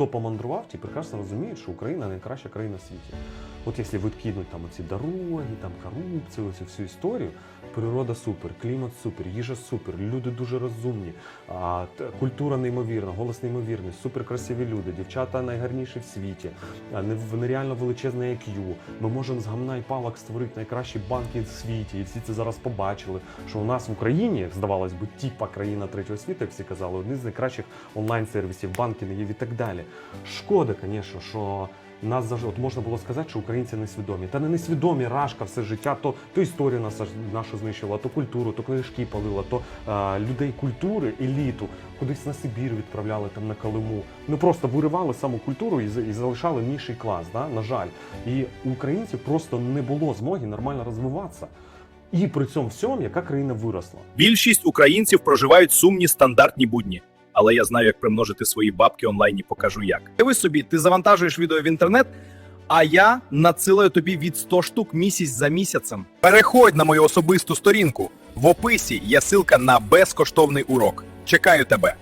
хто помандрував, ті прекрасно розуміють, що Україна найкраща країна в світі. От якщо відкинуть там оці дороги, там корупцію, оцю всю історію, природа супер, клімат супер, їжа супер, люди дуже розумні, культура неймовірна, голос неймовірний, супер красиві люди, дівчата найгарніші в світі, нереально величезне IQ. Ми можемо з гамна і палок створити найкращі банки в світі, і всі це зараз побачили. Що у нас в Україні, здавалось би, тіпа країна третього світу, як всі казали, одні з найкращих онлайн-сервісів, банкінгів і так далі. Шкода, звісно, що. Нас завжди от можна було сказати, що українці несвідомі. Та не несвідомі рашка все життя, то, то історію нас нашу знищила, то культуру, то книжки палила, то а, людей культури, еліту кудись на Сибір відправляли там на Калиму. Ну просто виривали саму культуру і, і залишали нижчий клас. Да? На жаль, і українців просто не було змоги нормально розвиватися. І при цьому всьому, яка країна виросла. Більшість українців проживають сумні стандартні будні. Але я знаю, як примножити свої бабки онлайн і покажу як. Диви собі, ти завантажуєш відео в інтернет, а я надсилаю тобі від 100 штук місяць за місяцем. Переходь на мою особисту сторінку. В описі є ссылка на безкоштовний урок. Чекаю тебе.